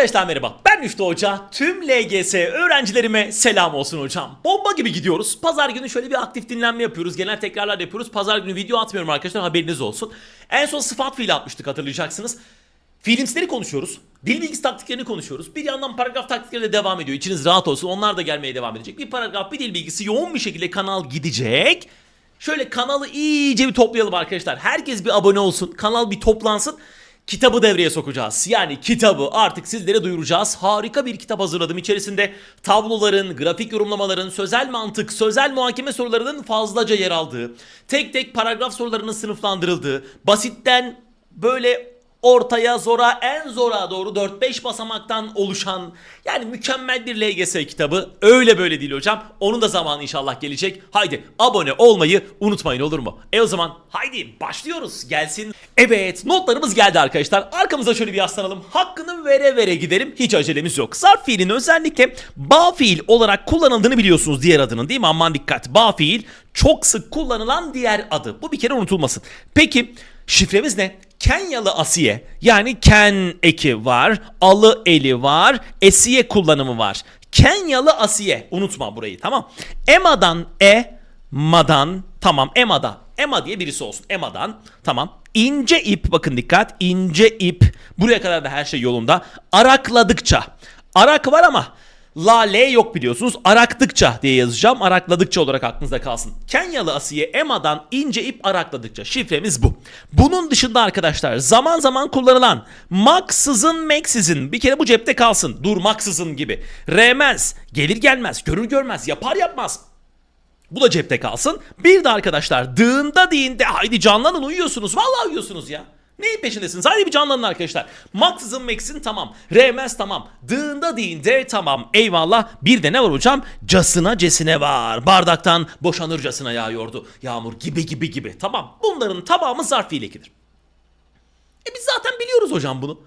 Arkadaşlar merhaba. Ben Müftü Hoca. Tüm LGS öğrencilerime selam olsun hocam. Bomba gibi gidiyoruz. Pazar günü şöyle bir aktif dinlenme yapıyoruz. Genel tekrarlar yapıyoruz. Pazar günü video atmıyorum arkadaşlar haberiniz olsun. En son sıfat fiili atmıştık hatırlayacaksınız. Fiilimsleri konuşuyoruz. Dil bilgisi taktiklerini konuşuyoruz. Bir yandan paragraf taktikleri de devam ediyor. İçiniz rahat olsun. Onlar da gelmeye devam edecek. Bir paragraf, bir dil bilgisi yoğun bir şekilde kanal gidecek. Şöyle kanalı iyice bir toplayalım arkadaşlar. Herkes bir abone olsun. Kanal bir toplansın. Kitabı devreye sokacağız. Yani kitabı artık sizlere duyuracağız. Harika bir kitap hazırladım. İçerisinde tabloların, grafik yorumlamaların, sözel mantık, sözel muhakeme sorularının fazlaca yer aldığı, tek tek paragraf sorularının sınıflandırıldığı, basitten böyle ortaya zora en zora doğru 4-5 basamaktan oluşan yani mükemmel bir LGS kitabı. Öyle böyle değil hocam. Onun da zamanı inşallah gelecek. Haydi abone olmayı unutmayın olur mu? E o zaman haydi başlıyoruz gelsin. Evet notlarımız geldi arkadaşlar. Arkamıza şöyle bir yaslanalım. Hakkını vere vere gidelim. Hiç acelemiz yok. Zarf fiilin özellikle bağ fiil olarak kullanıldığını biliyorsunuz diğer adının değil mi? Aman dikkat. Bağ fiil çok sık kullanılan diğer adı. Bu bir kere unutulmasın. Peki şifremiz ne? Kenyalı asiye yani ken eki var, alı eli var, esiye kullanımı var. Kenyalı asiye unutma burayı tamam. Ema'dan e, madan tamam Ema'da. Ema diye birisi olsun. Ema'dan tamam. İnce ip bakın dikkat ince ip. Buraya kadar da her şey yolunda. Arakladıkça. Arak var ama La L yok biliyorsunuz. Araktıkça diye yazacağım. Arakladıkça olarak aklınızda kalsın. Kenyalı Asiye Ema'dan ince ip arakladıkça. Şifremiz bu. Bunun dışında arkadaşlar zaman zaman kullanılan maksızın meksizin bir kere bu cepte kalsın. Durmaksızın gibi. Remez, gelir gelmez, görür görmez, yapar yapmaz. Bu da cepte kalsın. Bir de arkadaşlar dığında değinde haydi canlanın uyuyorsunuz. Vallahi uyuyorsunuz ya. Neyin peşindesiniz? Haydi bir canlanın arkadaşlar. Maksızın meksin tamam. Remez tamam. Dığında değinde tamam. Eyvallah. Bir de ne var hocam? Casına cesine var. Bardaktan boşanırcasına yağıyordu. Yağmur gibi gibi gibi. Tamam. Bunların tamamı zarf fiil ekidir. E biz zaten biliyoruz hocam bunu.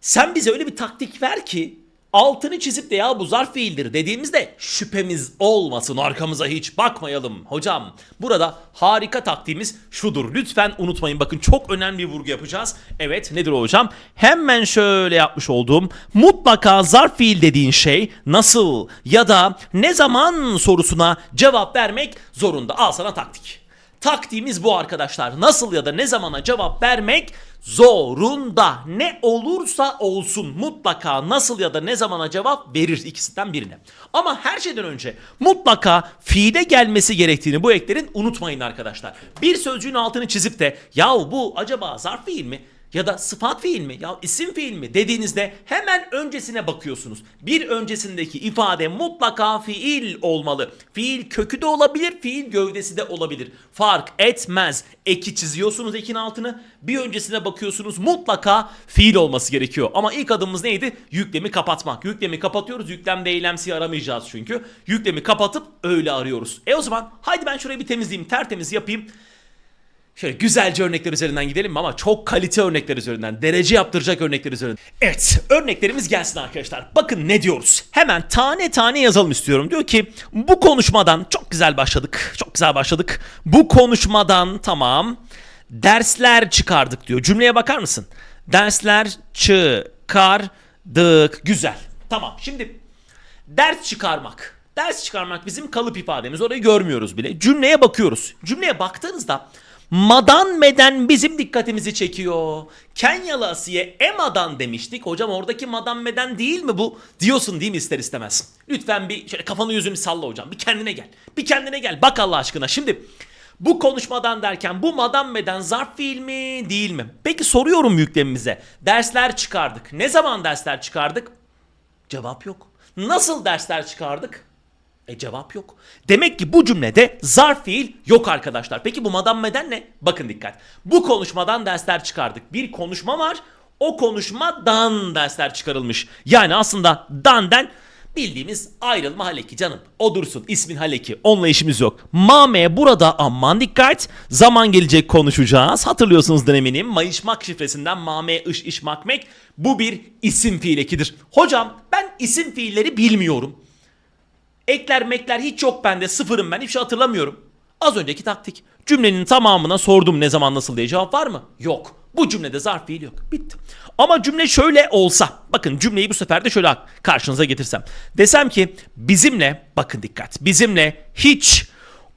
Sen bize öyle bir taktik ver ki altını çizip de ya bu zarf fiildir dediğimizde şüphemiz olmasın arkamıza hiç bakmayalım. Hocam burada harika taktiğimiz şudur. Lütfen unutmayın bakın çok önemli bir vurgu yapacağız. Evet nedir hocam? Hemen şöyle yapmış olduğum mutlaka zarf fiil dediğin şey nasıl ya da ne zaman sorusuna cevap vermek zorunda. Al sana taktik. Taktiğimiz bu arkadaşlar. Nasıl ya da ne zamana cevap vermek zorunda. Ne olursa olsun mutlaka nasıl ya da ne zamana cevap verir ikisinden birine. Ama her şeyden önce mutlaka fiile gelmesi gerektiğini bu eklerin unutmayın arkadaşlar. Bir sözcüğün altını çizip de yahu bu acaba zarf fiil mi? Ya da sıfat fiil mi ya isim fiil mi dediğinizde hemen öncesine bakıyorsunuz. Bir öncesindeki ifade mutlaka fiil olmalı. Fiil kökü de olabilir, fiil gövdesi de olabilir. Fark etmez. Eki çiziyorsunuz ekin altını. Bir öncesine bakıyorsunuz mutlaka fiil olması gerekiyor. Ama ilk adımımız neydi? Yüklemi kapatmak. Yüklemi kapatıyoruz. Yüklemde eylemsi aramayacağız çünkü. Yüklemi kapatıp öyle arıyoruz. E o zaman haydi ben şurayı bir temizleyeyim, tertemiz yapayım. Şöyle güzelce örnekler üzerinden gidelim ama çok kalite örnekler üzerinden, derece yaptıracak örnekler üzerinden. Evet, örneklerimiz gelsin arkadaşlar. Bakın ne diyoruz? Hemen tane tane yazalım istiyorum. Diyor ki bu konuşmadan çok güzel başladık. Çok güzel başladık. Bu konuşmadan tamam dersler çıkardık diyor. Cümleye bakar mısın? Dersler çıkardık. Güzel. Tamam. Şimdi ders çıkarmak. Ders çıkarmak bizim kalıp ifademiz. Orayı görmüyoruz bile. Cümleye bakıyoruz. Cümleye baktığınızda Madan meden bizim dikkatimizi çekiyor. Kenyalı Asiye Ema'dan demiştik. Hocam oradaki madan meden değil mi bu? Diyorsun değil mi ister istemez. Lütfen bir şöyle kafanı yüzünü salla hocam. Bir kendine gel. Bir kendine gel. Bak Allah aşkına. Şimdi bu konuşmadan derken bu madan meden zarf fiil mi değil mi? Peki soruyorum yüklemimize. Dersler çıkardık. Ne zaman dersler çıkardık? Cevap yok. Nasıl dersler çıkardık? E cevap yok. Demek ki bu cümlede zarf fiil yok arkadaşlar. Peki bu madam meden ne? Bakın dikkat. Bu konuşmadan dersler çıkardık. Bir konuşma var. O konuşmadan dersler çıkarılmış. Yani aslında dan'den bildiğimiz ayrılma haleki canım. O dursun ismin haleki. Onunla işimiz yok. Mame burada aman dikkat. Zaman gelecek konuşacağız. Hatırlıyorsunuz eminim. Mayışmak şifresinden mame iş iş makmek. Bu bir isim fiil ekidir. Hocam ben isim fiilleri bilmiyorum. Ekler mekler hiç yok bende sıfırım ben hiçbir şey hatırlamıyorum. Az önceki taktik. Cümlenin tamamına sordum ne zaman nasıl diye cevap var mı? Yok. Bu cümlede zarf fiil yok. Bitti. Ama cümle şöyle olsa. Bakın cümleyi bu sefer de şöyle karşınıza getirsem. Desem ki bizimle bakın dikkat. Bizimle hiç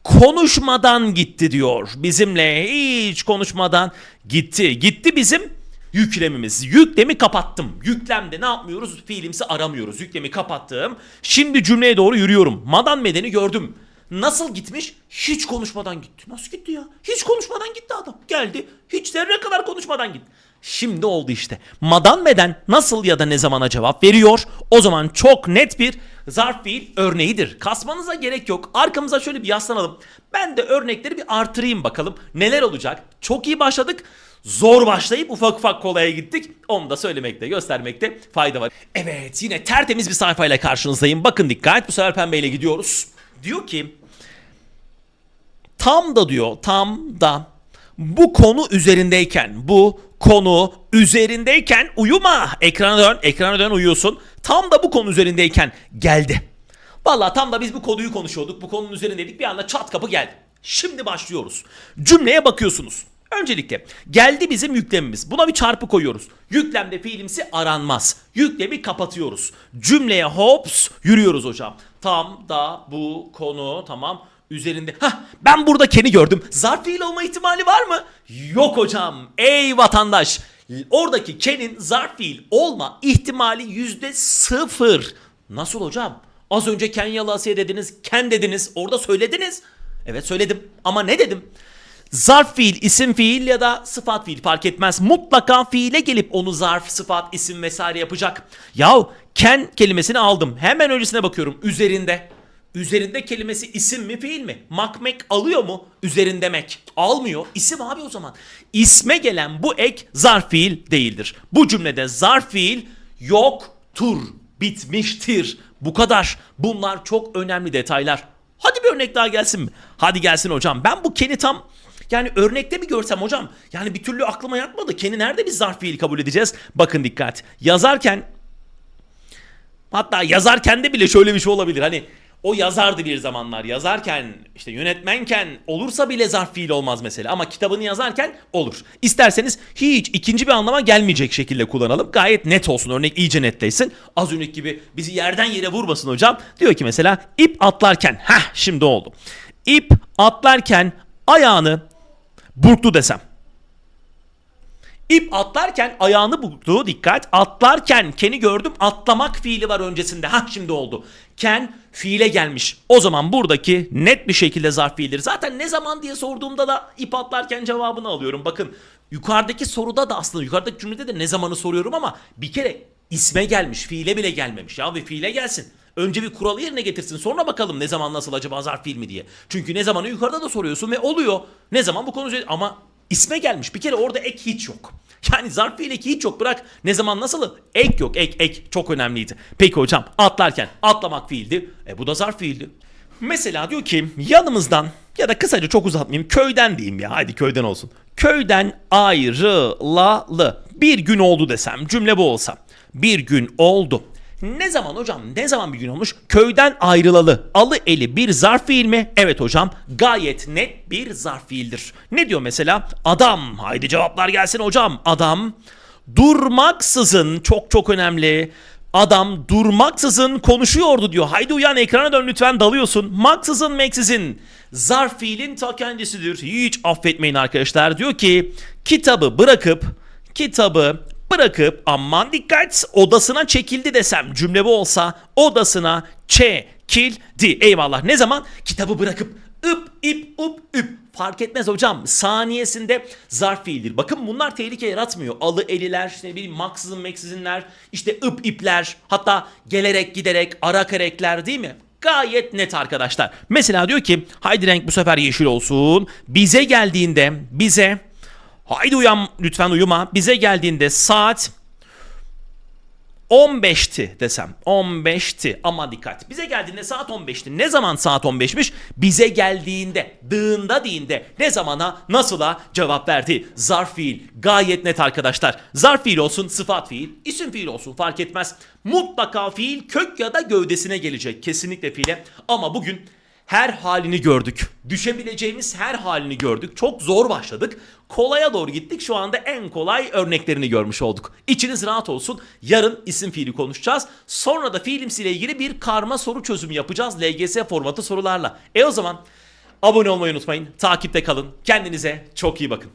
konuşmadan gitti diyor. Bizimle hiç konuşmadan gitti. Gitti bizim yüklemimiz. Yüklemi kapattım. Yüklemde ne yapmıyoruz? Fiilimsi aramıyoruz. Yüklemi kapattım. Şimdi cümleye doğru yürüyorum. Madan medeni gördüm. Nasıl gitmiş? Hiç konuşmadan gitti. Nasıl gitti ya? Hiç konuşmadan gitti adam. Geldi. Hiç zerre kadar konuşmadan gitti. Şimdi oldu işte. Madan meden nasıl ya da ne zamana cevap veriyor? O zaman çok net bir zarf fiil örneğidir. Kasmanıza gerek yok. Arkamıza şöyle bir yaslanalım. Ben de örnekleri bir artırayım bakalım. Neler olacak? Çok iyi başladık. Zor başlayıp ufak ufak kolaya gittik. Onu da söylemekte, göstermekte fayda var. Evet, yine tertemiz bir sayfayla karşınızdayım. Bakın dikkat, bu sefer pembeyle gidiyoruz. Diyor ki, tam da diyor, tam da bu konu üzerindeyken, bu konu üzerindeyken uyuma. Ekrana dön, ekrana dön uyuyorsun. Tam da bu konu üzerindeyken geldi. Vallahi tam da biz bu konuyu konuşuyorduk. Bu konunun üzerindeydik. Bir anda çat kapı geldi. Şimdi başlıyoruz. Cümleye bakıyorsunuz. Öncelikle geldi bizim yüklemimiz. Buna bir çarpı koyuyoruz. Yüklemde fiilimsi aranmaz. Yüklemi kapatıyoruz. Cümleye hops yürüyoruz hocam. Tam da bu konu tamam üzerinde. Hah ben burada Ken'i gördüm. Zarf fiil olma ihtimali var mı? Yok hocam. Ey vatandaş. Oradaki Ken'in zarf fiil olma ihtimali yüzde sıfır. Nasıl hocam? Az önce Ken Yalası'ya dediniz, Ken dediniz, orada söylediniz. Evet söyledim ama ne dedim? Zarf fiil, isim fiil ya da sıfat fiil fark etmez. Mutlaka fiile gelip onu zarf, sıfat, isim vesaire yapacak. Yahu Ken kelimesini aldım. Hemen öncesine bakıyorum. Üzerinde. Üzerinde kelimesi isim mi fiil mi? Makmek alıyor mu? Üzerinde mek. Almıyor. İsim abi o zaman. İsme gelen bu ek zarf fiil değildir. Bu cümlede zarf fiil yoktur. Bitmiştir. Bu kadar. Bunlar çok önemli detaylar. Hadi bir örnek daha gelsin mi? Hadi gelsin hocam. Ben bu Ken'i tam yani örnekte bir görsem hocam yani bir türlü aklıma yatmadı. Ken'i nerede biz zarf fiil kabul edeceğiz? Bakın dikkat. Yazarken hatta yazarken de bile şöyle bir şey olabilir. Hani o yazardı bir zamanlar. Yazarken işte yönetmenken olursa bile zarf fiil olmaz mesela. Ama kitabını yazarken olur. İsterseniz hiç ikinci bir anlama gelmeyecek şekilde kullanalım. Gayet net olsun. Örnek iyice netleşsin. Az önceki gibi bizi yerden yere vurmasın hocam. Diyor ki mesela ip atlarken. Heh şimdi oldu. İp atlarken ayağını burktu desem. İp atlarken ayağını burktu dikkat. Atlarken keni gördüm atlamak fiili var öncesinde. Hah şimdi oldu. Ken fiile gelmiş. O zaman buradaki net bir şekilde zarf fiildir. Zaten ne zaman diye sorduğumda da ip atlarken cevabını alıyorum. Bakın yukarıdaki soruda da aslında yukarıdaki cümlede de ne zamanı soruyorum ama bir kere isme gelmiş fiile bile gelmemiş. Ya ve fiile gelsin. Önce bir kuralı yerine getirsin. Sonra bakalım ne zaman nasıl acaba zarf fiil mi diye. Çünkü ne zamanı yukarıda da soruyorsun ve oluyor. Ne zaman bu konu ama isme gelmiş. Bir kere orada ek hiç yok. Yani zarf fiil eki hiç yok. Bırak ne zaman nasıl? Ek yok. Ek ek çok önemliydi. Peki hocam atlarken atlamak fiildi. E bu da zarf fiildi. Mesela diyor ki yanımızdan ya da kısaca çok uzatmayayım köyden diyeyim ya hadi köyden olsun. Köyden ayrılalı bir gün oldu desem cümle bu olsa. Bir gün oldu. Ne zaman hocam? Ne zaman bir gün olmuş? Köyden ayrılalı. Alı eli bir zarf fiil mi? Evet hocam. Gayet net bir zarf fiildir. Ne diyor mesela? Adam. Haydi cevaplar gelsin hocam. Adam durmaksızın çok çok önemli. Adam durmaksızın konuşuyordu diyor. Haydi uyan ekrana dön lütfen dalıyorsun. Maksızın meksizin. Zarf fiilin ta kendisidir. Hiç affetmeyin arkadaşlar. Diyor ki kitabı bırakıp kitabı bırakıp aman dikkat odasına çekildi desem cümle bu olsa odasına çekildi. Eyvallah ne zaman? Kitabı bırakıp ıp ip up üp fark etmez hocam saniyesinde zarf fiildir. Bakın bunlar tehlike yaratmıyor. Alı eliler işte bileyim maksızın meksizinler işte ıp ipler hatta gelerek giderek ara karekler değil mi? Gayet net arkadaşlar. Mesela diyor ki haydi renk bu sefer yeşil olsun. Bize geldiğinde bize Haydi uyan lütfen uyuma. Bize geldiğinde saat 15'ti desem. 15'ti ama dikkat. Bize geldiğinde saat 15'ti. Ne zaman saat 15'miş? Bize geldiğinde, dığında değinde ne zamana, nasıla cevap verdi. Zarf fiil. Gayet net arkadaşlar. Zarf fiil olsun, sıfat fiil, isim fiil olsun fark etmez. Mutlaka fiil kök ya da gövdesine gelecek. Kesinlikle fiile. Ama bugün her halini gördük. Düşebileceğimiz her halini gördük. Çok zor başladık. Kolaya doğru gittik. Şu anda en kolay örneklerini görmüş olduk. İçiniz rahat olsun. Yarın isim fiili konuşacağız. Sonra da fiilimsiyle ilgili bir karma soru çözümü yapacağız. LGS formatı sorularla. E o zaman abone olmayı unutmayın. Takipte kalın. Kendinize çok iyi bakın.